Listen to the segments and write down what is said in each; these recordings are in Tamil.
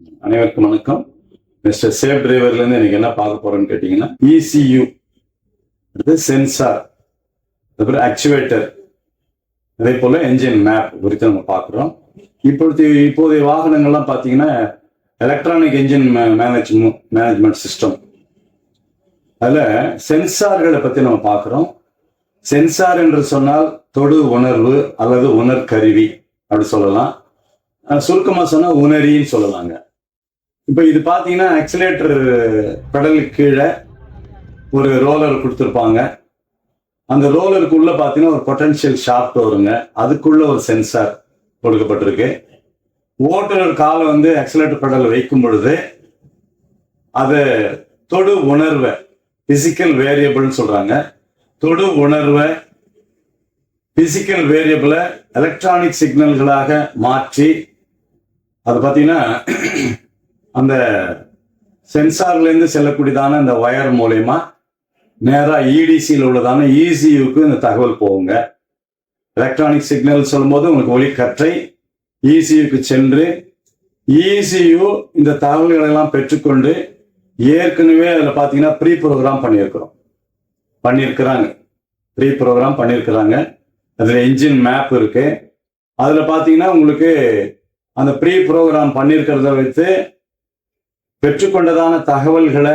அனைவருக்கும் வணக்கம். மிஸ்டர் சேஃப் டிரைவர்ல இருந்து எனக்கு என்ன பார்க்க போறேன்னு கேட்டீங்கன்னா இசியு அடுத்து சென்சார் அதுக்கப்புறம் ஆக்சுவேட்டர் அதே போல என்ஜின் மேப் குறித்து நம்ம பார்க்குறோம். இப்பொழுது இப்போதைய வாகனங்கள்லாம் பார்த்தீங்கன்னா electronic engine manage management system அதில் சென்சார்களை பற்றி நம்ம பார்க்குறோம். சென்சார் என்று சொன்னால் தொடு உணர்வு அல்லது உணர்கருவி அப்படி சொல்லலாம். சுருக்கமாக சுருக்கமா சொன்னா உணரின்னு சொல்லலாங்க. இப்போ இது பார்த்தீங்கன்னா ஆக்சிலேட்டர் பெடலுக்கு கீழே ஒரு ரோலர் கொடுத்துருப்பாங்க. அந்த ரோலருக்கு உள்ள பார்த்தீங்கன்னா ஒரு பொட்டன்ஷியல் ஷாஃப்ட் வருங்க. அதுக்குள்ள ஒரு சென்சார் கொடுக்கப்பட்டிருக்கு. ஓட்டுநர் காலை வந்து ஆக்சிலேட்டர் பெடல் வைக்கும் பொழுது அது தொடு உணர்வை பிசிக்கல் வேரியபிள்னு சொல்றாங்க. தொடு உணர்வை பிசிக்கல் வேரியபிளை எலக்ட்ரானிக் சிக்னல்களாக மாற்றி அது பார்த்தீங்கன்னா அந்த சென்சார்லேருந்து செல்லக்கூடியதான இந்த ஒயர் மூலயமா நேராக இடிசியில் உள்ளதான இசியூக்கு இந்த தகவல் போகுங்க. எலக்ட்ரானிக் சிக்னல் சொல்லும்போது உங்களுக்கு ஒளிக்கற்றை இசியூக்கு சென்று இசியு இந்த தகவல்களை எல்லாம் பெற்றுக்கொண்டு ஏற்கனவே அதில் பார்த்தீங்கன்னா ப்ரீ ப்ரோக்ராம் பண்ணியிருக்கிறோம். பண்ணியிருக்கிறாங்க. ப்ரீ ப்ரோக்ராம் பண்ணியிருக்கிறாங்க. அதில் என்ஜின் மேப் இருக்குது அதில் பார்த்தீங்கன்னா உங்களுக்கு அந்த ப்ரீ ப்ரோக்ராம் பண்ணியிருக்கிறத வைத்து பெற்றுக்கொண்டதான தகவல்களை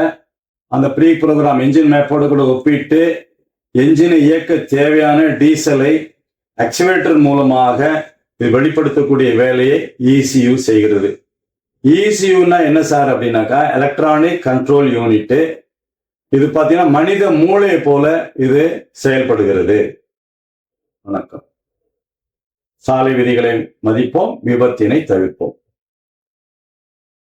அந்த ப்ரீ ப்ரோக்ராம் என்ஜின் மேப்போடு கூட ஒப்பிட்டு என்ஜினை இயக்க தேவையான டீசலை அக்சிவேட்டர் மூலமாக இது வெளிப்படுத்தக்கூடிய வேலையை இசியூ செய்கிறது. இசியூன்னா என்ன சார் அப்படின்னாக்கா எலக்ட்ரானிக் கண்ட்ரோல் யூனிட்டு இது பார்த்தீங்கன்னா மனித மூளையை போல இது செயல்படுகிறது. வணக்கம். சாலை விதிகளை மதிப்போம் விபத்தினை தவிர்ப்போம்.